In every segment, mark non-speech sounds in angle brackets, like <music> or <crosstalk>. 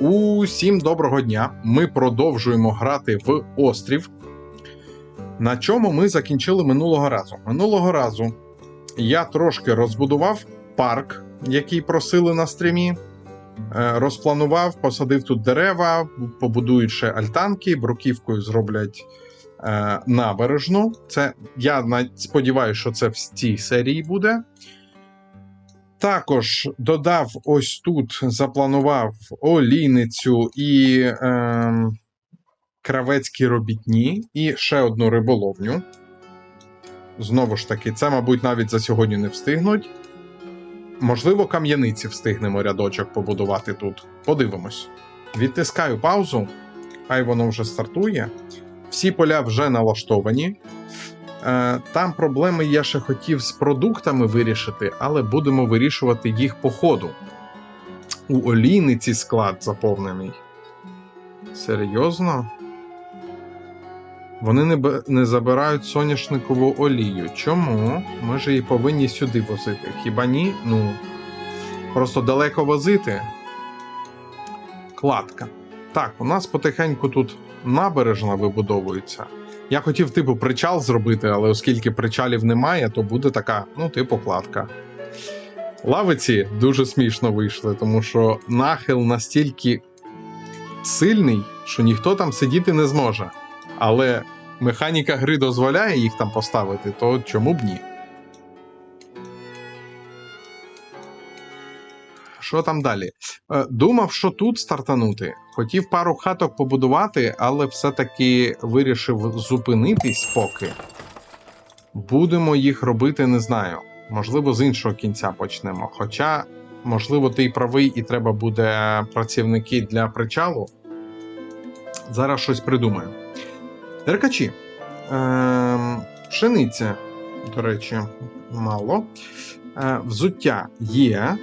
Усім доброго дня! Ми продовжуємо грати в острів. На чому ми закінчили минулого разу? Минулого разу я трошки розбудував парк, який просили на стрімі. Е, Розпланував, посадив тут дерева, побудують ще альтанки, бруківкою зроблять е, набережну. Це я сподіваюся, що це в цій серії буде. Також додав ось тут, запланував олійницю і е, кравецькі робітні, і ще одну риболовню. Знову ж таки, це, мабуть, навіть за сьогодні не встигнуть. Можливо, кам'яниці встигнемо рядочок побудувати тут. Подивимось. Відтискаю паузу, хай воно вже стартує. Всі поля вже налаштовані. Е, Там проблеми я ще хотів з продуктами вирішити, але будемо вирішувати їх по ходу. У олійниці склад заповнений. Серйозно? Вони не, не забирають соняшникову олію. Чому? Ми ж її повинні сюди возити. Хіба ні? Ну. Просто далеко возити. Кладка. Так, у нас потихеньку тут набережна вибудовується. Я хотів, типу, причал зробити, але оскільки причалів немає, то буде така, ну, типу, кладка. Лавиці дуже смішно вийшли, тому що нахил настільки сильний, що ніхто там сидіти не зможе. Але механіка гри дозволяє їх там поставити, то чому б ні? Що там далі? Е, Думав, що тут стартанути. Хотів пару хаток побудувати, але все-таки вирішив зупинитись поки. Будемо їх робити, не знаю. Можливо, з іншого кінця почнемо. Хоча, можливо, ти й правий, і треба буде працівники для причалу. Зараз щось придумаю. Деркачі. Ем, пшениця, до речі, мало. Е, взуття є.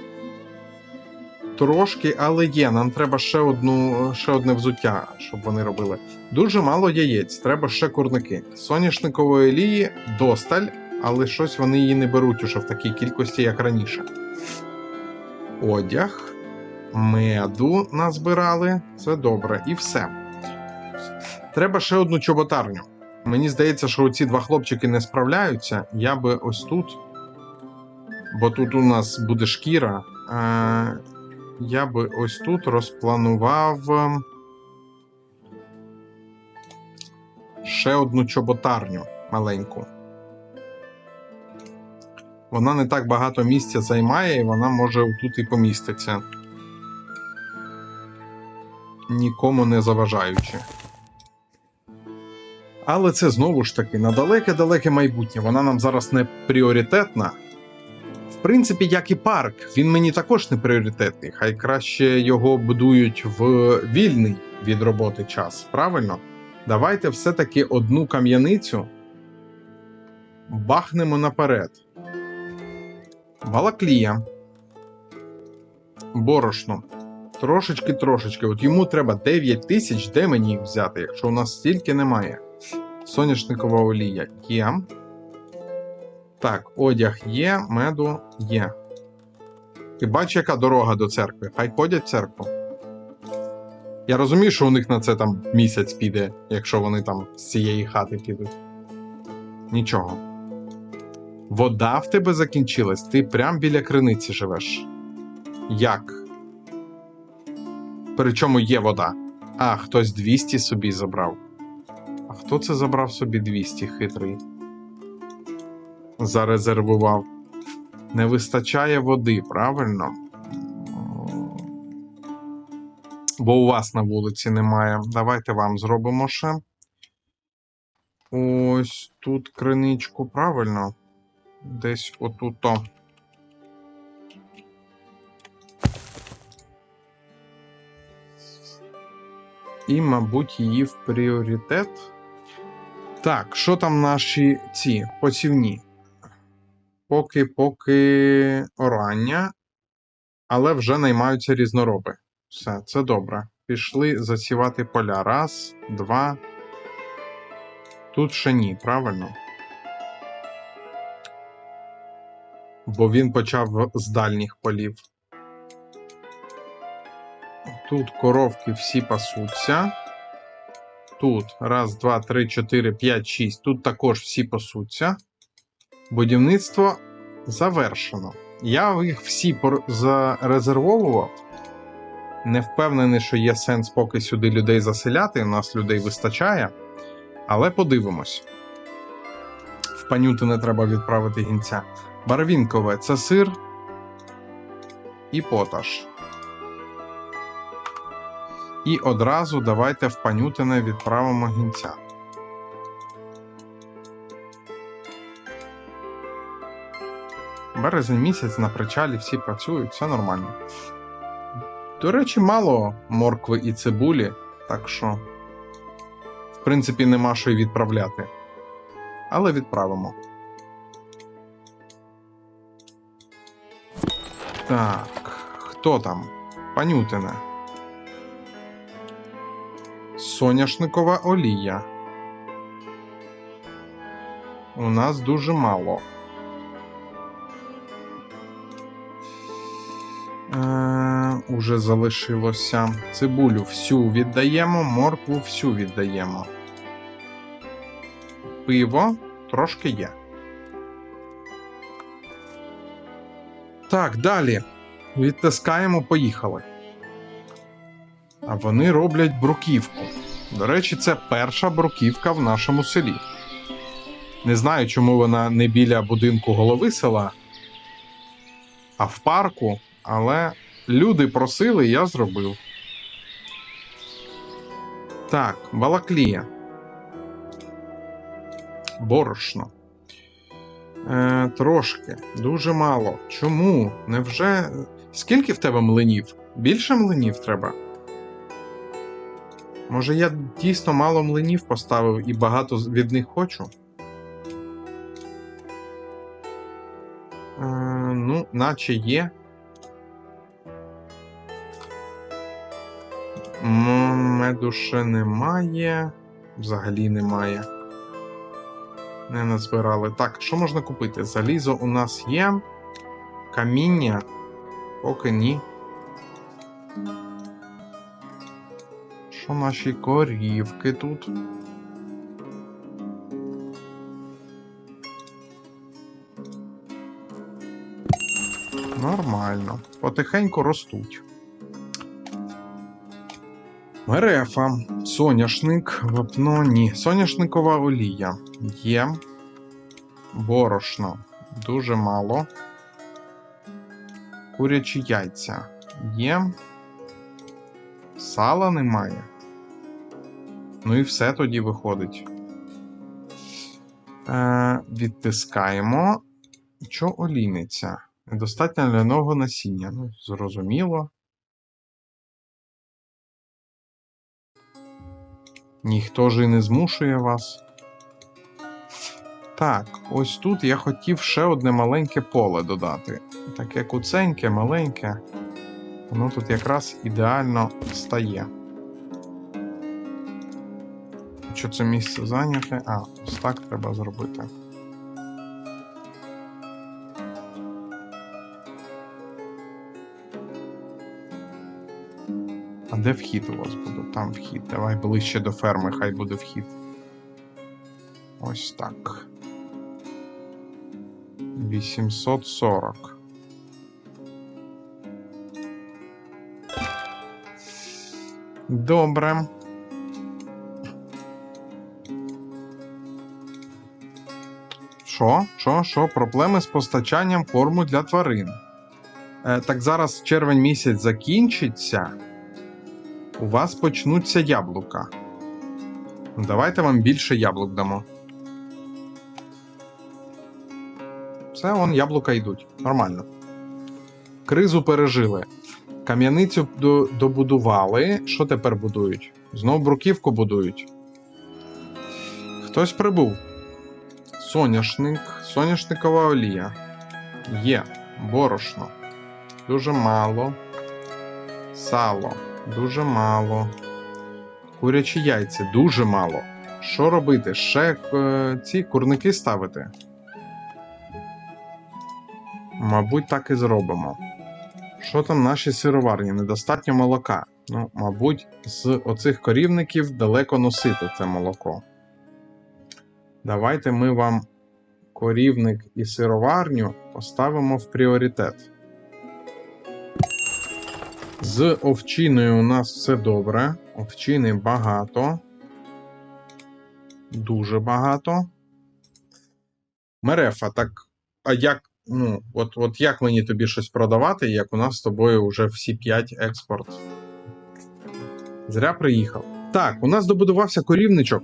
Трошки, але є. Нам треба ще одну, ще одне взуття, щоб вони робили. Дуже мало яєць, треба ще курники. Соняшникової олії досталь, але щось вони її не беруть уже в такій кількості, як раніше. Одяг, меду назбирали. Це добре. І все. Треба ще одну чоботарню. Мені здається, що оці два хлопчики не справляються. Я би ось тут. Бо тут у нас буде шкіра. Я би ось тут розпланував ем, ще одну чоботарню маленьку. Вона не так багато місця займає, і вона може тут і поміститься. Нікому не заважаючи. Але це знову ж таки на далеке-далеке майбутнє. Вона нам зараз не пріоритетна. Принципі, як і парк, він мені також не пріоритетний. Хай краще його будують в вільний від роботи час. Правильно? Давайте все-таки одну кам'яницю бахнемо наперед. Балаклія. Борошно. Трошечки-трошечки. От йому треба 9 тисяч, де мені їх взяти, якщо у нас стільки немає. Соняшникова олія є. Так, одяг є, меду є. Ти бачиш, яка дорога до церкви? Хай ходять в церкву. Я розумію, що у них на це там місяць піде, якщо вони там з цієї хати підуть. Нічого. Вода в тебе закінчилась, ти прям біля криниці живеш. Як? Причому є вода. А, хтось 200 собі забрав. А хто це забрав собі 200 хитрий? Зарезервував. Не вистачає води, правильно? Бо у вас на вулиці немає. Давайте вам зробимо ще. Ось тут криничку, правильно? Десь отуто. І, мабуть, її в пріоритет. Так, що там наші ці посівні? Поки поки орання, але вже наймаються різнороби. Все, це добре. Пішли засівати поля. Раз, два. Тут ще ні, правильно? Бо він почав з дальніх полів. Тут коровки всі пасуться. Тут раз, два, три, чотири, п'ять, шість. Тут також всі пасуться. Будівництво завершено. Я їх всі зарезервовував. Не впевнений, що є сенс поки сюди людей заселяти. У нас людей вистачає. Але подивимось. В панютине треба відправити гінця. Барвінкове це сир і поташ. І одразу давайте в панютине відправимо гінця. Березень місяць на причалі всі працюють, все нормально. До речі, мало моркви і цибулі, так що, в принципі, нема що й відправляти. Але відправимо. Так, хто там? Панютине. Соняшникова олія. У нас дуже мало. Уже залишилося. Цибулю всю віддаємо, моркву всю віддаємо. Пиво трошки є. Так, далі. Відтискаємо, поїхали. А вони роблять бруківку. До речі, це перша бруківка в нашому селі. Не знаю, чому вона не біля будинку голови села, а в парку, але люди просили, я зробив. Так, балаклія. Борошно. Е, трошки, дуже мало. Чому? Невже. Скільки в тебе млинів? Більше млинів треба? Може, я дійсно мало млинів поставив і багато від них хочу? Е, ну, наче є. М, Меду ще немає. Взагалі немає. Не назбирали. Так, що можна купити? Залізо у нас є. Каміння. Поки ні. Що наші корівки тут? Нормально. Потихеньку ростуть. Мерефа, соняшник, вапно, ні. Соняшникова олія. Є. Борошно. Дуже мало. Курячі яйця. Є. Сала немає. Ну і все тоді виходить. Е, відтискаємо. Що олійниця? Недостатньо ляного насіння. Ну, зрозуміло. Ніхто ж і не змушує вас. Так, ось тут я хотів ще одне маленьке поле додати. Таке куценьке, маленьке. Воно тут якраз ідеально стає. Що це місце зайняте? А, ось так треба зробити. Де вхід у вас буде? Там вхід. Давай ближче до ферми, хай буде вхід. Ось так. 840. Добре. Що? Що? Що? Проблеми з постачанням корму для тварин. Е, так зараз червень місяць закінчиться. У вас почнуться яблука. Давайте вам більше яблук дамо. Все, вон яблука йдуть. Нормально. Кризу пережили. Кам'яницю добудували. Що тепер будують? Знов бруківку будують. Хтось прибув. Соняшник, соняшникова олія. Є. Борошно. Дуже мало. Сало. Дуже мало. Курячі яйця. Дуже мало. Що робити? Ще е, ці курники ставити? Мабуть, так і зробимо. Що там наші сироварні? Недостатньо молока. Ну, мабуть, з оцих корівників далеко носити це молоко. Давайте ми вам корівник і сироварню поставимо в пріоритет. З овчиною у нас все добре. Овчини багато. Дуже багато. Мерефа, так. А як. Ну, от, от як мені тобі щось продавати, як у нас з тобою вже всі 5 експорт? Зря приїхав. Так, у нас добудувався корівничок.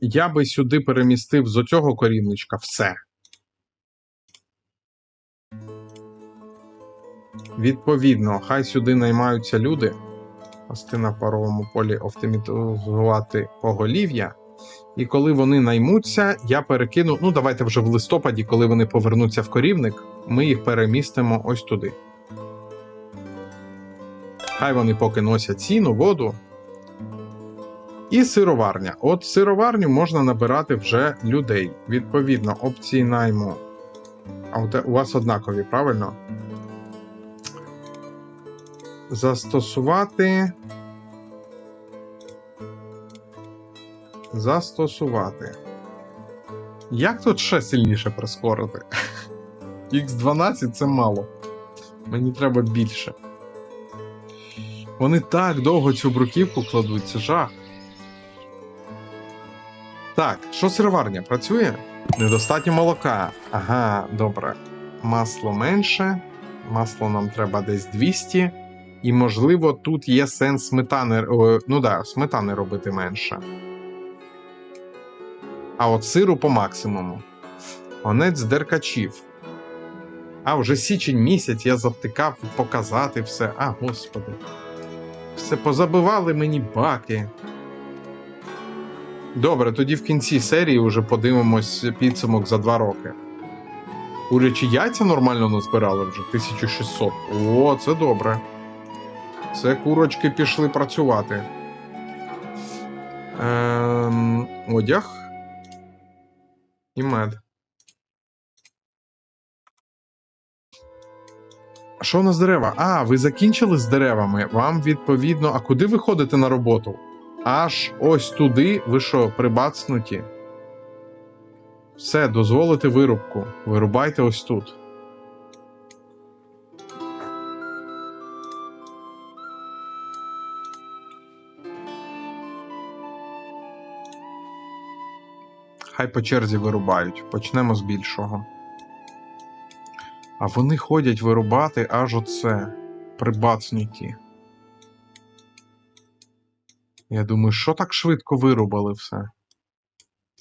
Я би сюди перемістив з оцього корівничка все. Відповідно, хай сюди наймаються люди. Пасти на паровому полі оптимізувати поголів'я. І коли вони наймуться, я перекину. Ну, давайте вже в листопаді, коли вони повернуться в корівник, ми їх перемістимо ось туди. Хай вони поки носять ціну, воду. І сироварня. От сироварню можна набирати вже людей. Відповідно, опції найму. А у вас однакові, правильно? Застосувати. Застосувати. Як тут ще сильніше прискорити? <laughs> Х12 це мало. Мені треба більше. Вони так довго цю бруківку кладуть, це жах. Так, що сироварня працює? Недостатньо молока. Ага, добре. Масло менше. Масло нам треба десь 200. І, можливо, тут є сенс сметани. ну да, сметани робити менше. А от сиру по максимуму. Онець деркачів. А, вже січень місяць я завтикав показати все. А, господи. Все позабивали мені баки. Добре, тоді в кінці серії вже подивимось підсумок за два роки. Курячі яйця нормально назбирали вже 1600. О, це добре. Це курочки пішли працювати. Ем, одяг і мед. Що у нас дерева? А, ви закінчили з деревами. Вам відповідно. А куди ви ходите на роботу? Аж ось туди. Ви що, прибацнуті? Все, дозволите вирубку. Вирубайте ось тут. Хай по черзі вирубають. Почнемо з більшого. А вони ходять вирубати аж оце. Прибацнуті. Я думаю, що так швидко вирубали все?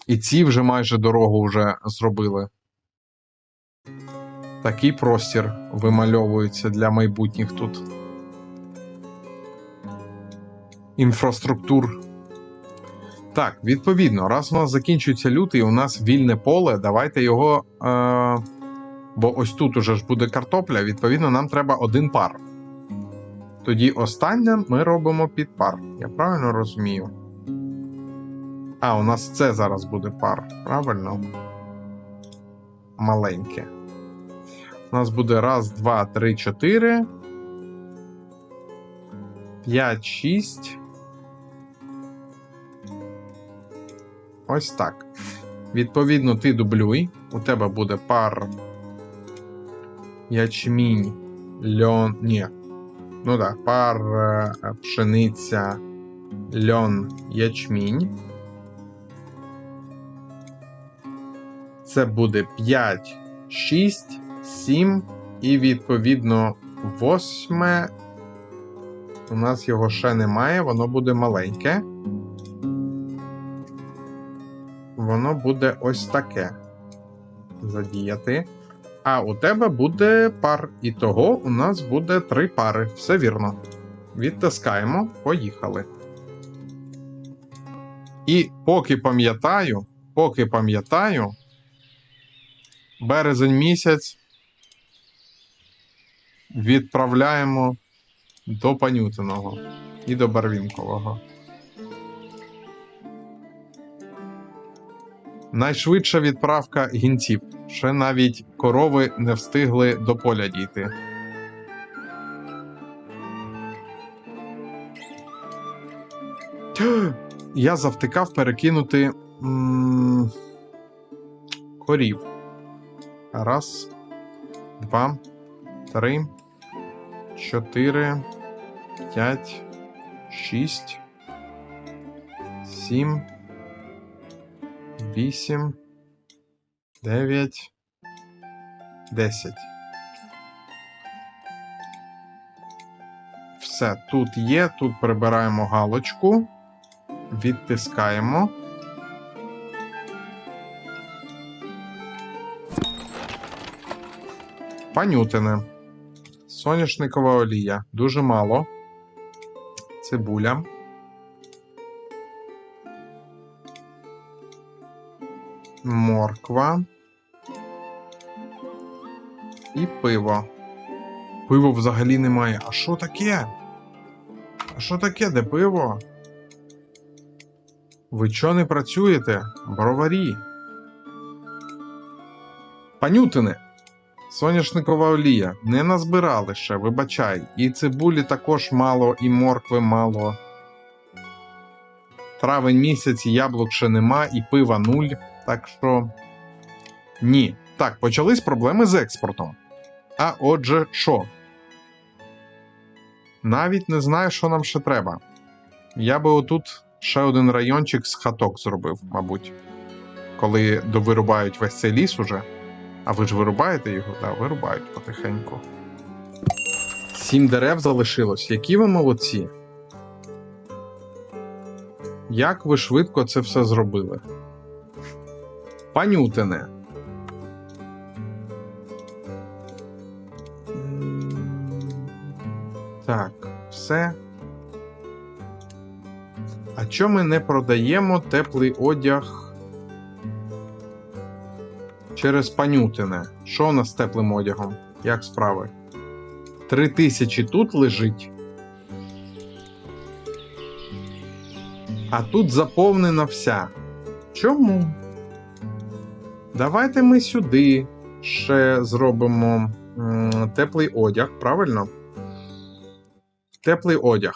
І ці вже майже дорогу вже зробили. Такий простір вимальовується для майбутніх тут. Інфраструктур. Так, відповідно, раз у нас закінчується лютий, у нас вільне поле, давайте його. Е- бо ось тут уже ж буде картопля, відповідно, нам треба один пар. Тоді останнє ми робимо під пар. Я правильно розумію? А, у нас це зараз буде пар, правильно? Маленьке. У нас буде раз, два, три, чотири. П'ять, шість. Ось так. Відповідно, ти дублюй. У тебе буде пар. Ячмінь. Льон. Ні. Ну так, пар е, пшениця, льон, ячмінь. Це буде 5, 6, 7 і відповідно 8. У нас його ще немає, воно буде маленьке. Воно буде ось таке. Задіяти. А у тебе буде пар. І того у нас буде три пари. Все вірно. Відтискаємо, поїхали. І поки пам'ятаю, поки пам'ятаю, березень місяць відправляємо до Панютиного і до Барвінкового. Найшвидша відправка гінців. Ще навіть корови не встигли до поля дійти. <gasps> Я завтикав перекинути м, корів. Раз, два, три, чотири, п'ять, шість, сім, вісім, дев'ять, десять. Все, тут є, тут прибираємо галочку, відтискаємо. Панютине. Соняшникова олія. Дуже мало. Цибуля. Морква. І пиво. Пиво взагалі немає. А що таке? А що таке, де пиво? Ви чо не працюєте? Броварі. Панютине. Соняшникова олія. Не назбирали ще, вибачай. І цибулі також мало, і моркви мало. Травень місяць, яблук ще нема, і пива нуль. Так що. Ні. Так, почались проблеми з експортом. А отже, що? Навіть не знаю, що нам ще треба. Я би отут ще один райончик з хаток зробив, мабуть. Коли довирубають весь цей ліс уже. А ви ж вирубаєте його? Так, вирубають потихеньку. Сім дерев залишилось. Які ви молодці? Як ви швидко це все зробили? Панютине. Так, все. А чому ми не продаємо теплий одяг через панютине? Що у нас з теплим одягом? Як справи? Три тисячі тут лежить. А тут заповнена вся. Чому? Давайте ми сюди ще зробимо теплий одяг, правильно? Теплий одяг.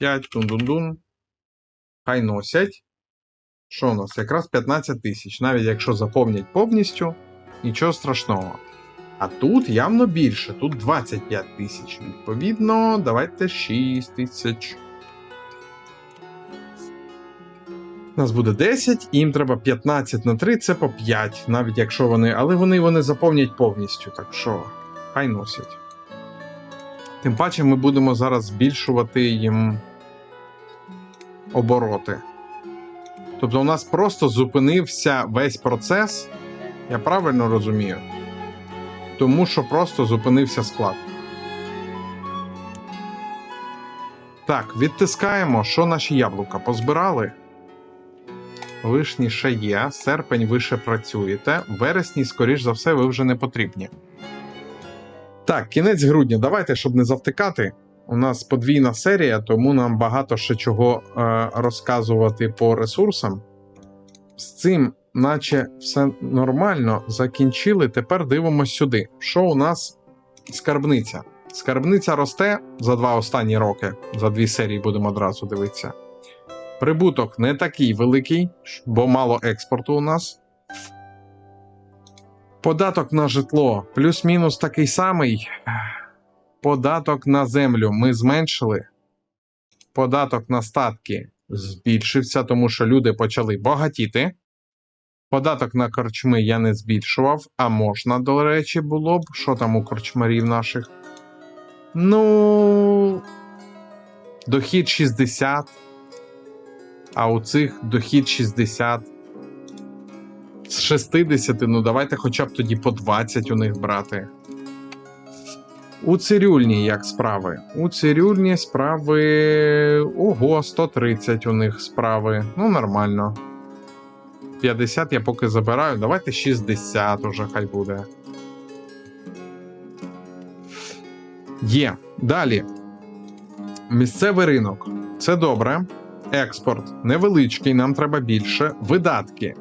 5 тун-дун-дун. Хай носять. Що у нас? Якраз 15 тисяч. Навіть якщо заповнять повністю, нічого страшного. А тут явно більше, тут 25 тисяч. Відповідно, давайте 6 тисяч. Нас буде 10, і їм треба 15 на 3, це по 5, навіть якщо вони. Але вони вони заповнять повністю, так що хай носять. Тим паче ми будемо зараз збільшувати їм обороти. Тобто у нас просто зупинився весь процес, я правильно розумію? Тому що просто зупинився склад. Так, відтискаємо, що наші яблука позбирали. Вишні ще є, серпень ви ще працюєте, вересні, скоріш за все, ви вже не потрібні. Так, кінець грудня. Давайте, щоб не завтикати. У нас подвійна серія, тому нам багато ще чого е, розказувати по ресурсам. З цим, наче все нормально, закінчили. Тепер дивимося сюди. Що у нас скарбниця? Скарбниця росте за два останні роки. За дві серії будемо одразу дивитися. Прибуток не такий великий, бо мало експорту у нас. Податок на житло плюс-мінус такий самий. Податок на землю ми зменшили. Податок на статки збільшився, тому що люди почали багатіти. Податок на корчми я не збільшував, а можна, до речі, було б. Що там у корчмарів наших? Ну. Дохід 60. А у цих дохід 60. З 60, ну давайте хоча б тоді по 20 у них брати. У цирюльні як справи? У цирюльні справи. Ого, 130 у них справи. Ну, нормально. 50 я поки забираю. Давайте 60 уже хай буде. Є. Далі. Місцевий ринок. Це добре. Експорт невеличкий, нам треба більше. Видатки.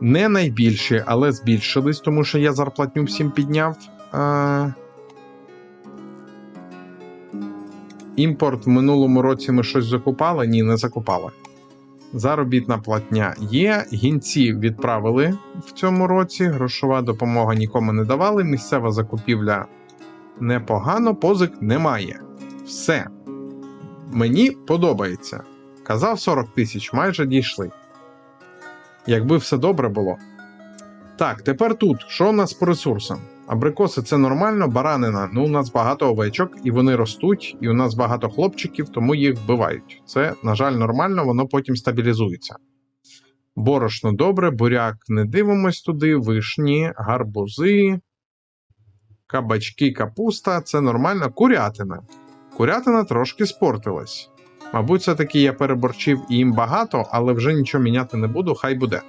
Не найбільші, але збільшились, тому що я зарплатню всім підняв. А... Імпорт в минулому році ми щось закупали? Ні, не закупали. Заробітна платня є. Гінці відправили в цьому році. Грошова допомога нікому не давали. Місцева закупівля непогано, позик немає. Все. Мені подобається. Казав 40 тисяч, майже дійшли. Якби все добре було. Так, тепер тут. Що у нас по ресурсам? Абрикоси це нормально, баранина. Ну, у нас багато овечок, і вони ростуть, і у нас багато хлопчиків, тому їх вбивають. Це, на жаль, нормально, воно потім стабілізується. Борошно добре, буряк не дивимось туди, вишні, гарбузи, кабачки, капуста це нормально. Курятина. Курятина трошки спортилась. Мабуть, все-таки я переборчив і їм багато, але вже нічого міняти не буду, хай буде.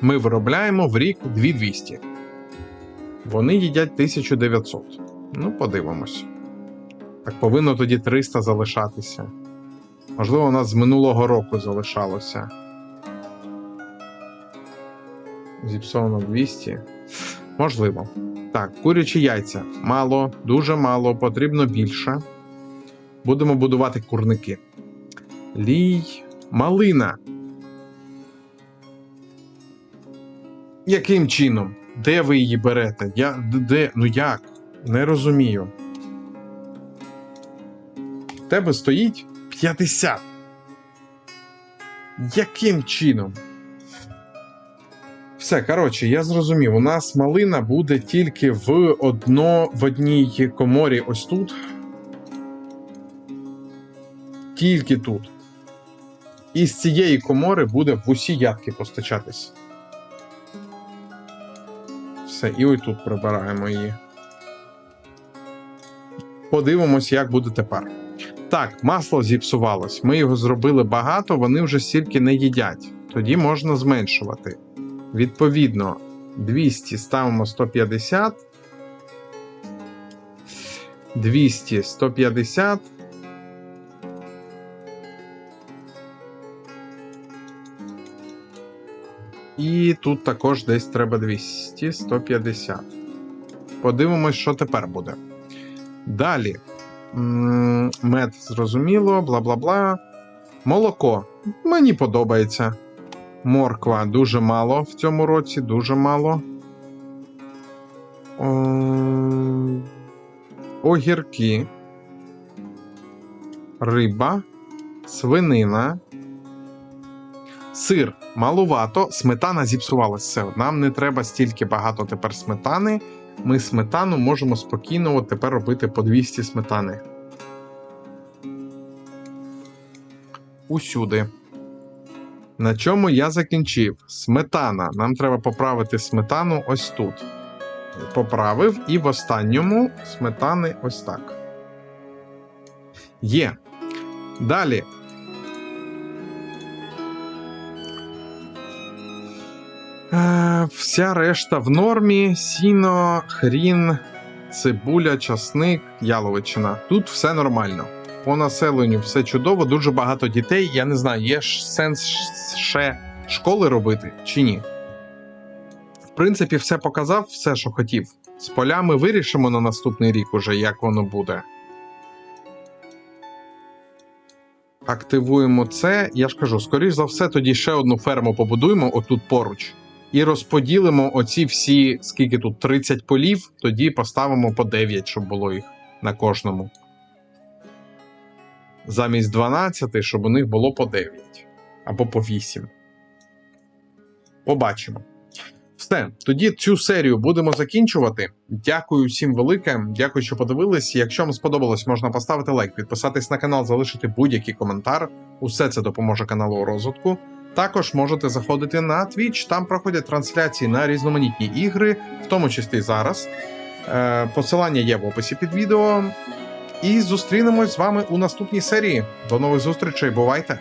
Ми виробляємо в рік 2200. Вони їдять 1900. Ну, подивимось. Так повинно тоді 300 залишатися. Можливо, у нас з минулого року залишалося. Зіпсовано 200. Можливо. Так, курячі яйця. Мало, дуже мало, потрібно більше. Будемо будувати курники. Лій. Малина. Яким чином? Де ви її берете? Я, де? Ну як? Не розумію. В тебе стоїть 50. Яким чином? Все, коротше, я зрозумів. У нас малина буде тільки в одно в одній коморі ось тут. Тільки тут. І з цієї комори буде в усі ядки постачатись. Все, і ось тут прибираємо її. Подивимось, як буде тепер. Так, масло зіпсувалось. Ми його зробили багато, вони вже стільки не їдять. Тоді можна зменшувати. Відповідно, 200 ставимо 150. 200, 150. І тут також десь треба 200, 150. Подивимось, що тепер буде. Далі. Мед зрозуміло, бла бла бла. Молоко. Мені подобається. Морква дуже мало в цьому році, дуже мало. Огірки. Риба. Свинина. Сир малувато, сметана зіпсувалася. Нам не треба стільки багато тепер сметани. Ми сметану можемо спокійно от тепер робити по 200 сметани. Усюди. На чому я закінчив? Сметана. Нам треба поправити сметану ось тут. Поправив, і в останньому сметани ось так. Є. Далі. Е, Вся решта в нормі: сіно, хрін, цибуля, часник, яловичина. Тут все нормально. По населенню все чудово, дуже багато дітей. Я не знаю, є ж сенс ще школи робити чи ні. В принципі, все показав, все, що хотів. З полями вирішимо на наступний рік уже, як воно буде. Активуємо це. Я ж кажу, скоріш за все, тоді ще одну ферму побудуємо отут поруч. І розподілимо оці всі, скільки тут 30 полів, тоді поставимо по 9, щоб було їх на кожному. Замість 12, щоб у них було по 9 або по 8. Побачимо. Все, тоді цю серію будемо закінчувати. Дякую всім велике. Дякую, що подивились. Якщо вам сподобалось, можна поставити лайк, підписатись на канал, залишити будь-який коментар. Усе це допоможе каналу у розвитку. Також можете заходити на Twitch, там проходять трансляції на різноманітні ігри, в тому числі зараз. Е, Посилання є в описі під відео. І зустрінемось з вами у наступній серії. До нових зустрічей, бувайте!